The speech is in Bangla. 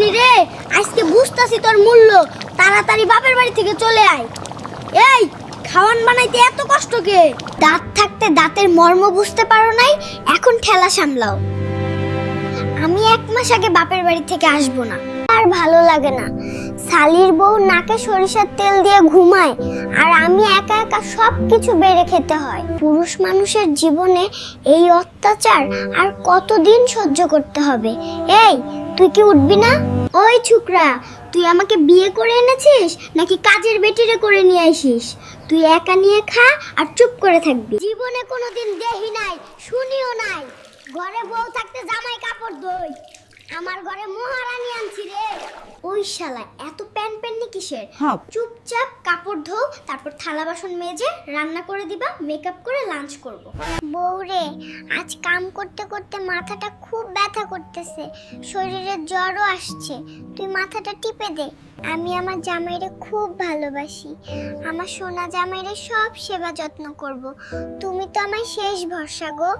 রজনী রে, আজকে বুঝতাছি তোর মূল্য। তাড়াতাড়ি বাপের বাড়ি থেকে চলে আয়। এই, খাওয়ান বানাইতে এত কষ্ট কে? দাঁত থাকতে দাঁতের মর্ম বুঝতে পারো নাই, এখন ঠেলা সামলাও। আমি এক মাস আগে বাপের বাড়ি থেকে আসব না। আর ভালো লাগে না। শালির বউ নাকে সরিষার তেল দিয়ে ঘুমায়, আর আমি একা একা সব কিছু বেড়ে খেতে হয়। পুরুষ মানুষের জীবনে এই অত্যাচার আর কতদিন সহ্য করতে হবে? এই তুই উঠবি না? ওই ছুকরা, তুই আমাকে বিয়ে করে এনেছিস নাকি কাজের বেটিরে করে নিয়ে আসিস? তুই একা নিয়ে খা আর চুপ করে থাকবি। জীবনে কোনোদিন দেহি নাই, শুনিও নাই। ঘরে বউ থাকতে জামাই কাপড় দই। আমার ঘরে মহারানী আনছি রে। ওই শালা এত প্যান প্যান্নি কিসের? হ্যাঁ। চুপচাপ কাপড় ধো তারপর থালা বাসন মেজে রান্না করে দিবা মেকআপ করে লাঞ্চ করব। বউরে আজ কাম করতে করতে মাথাটা খুব ব্যথা করতেছে শরীরে জ্বরও আসছে তুই মাথাটা টিপে দে। আমি আমার জামাইরে খুব ভালোবাসি আমার সোনা জামাইরে সব সেবা যত্ন করব তুমি তো আমার শেষ ভরসা গো।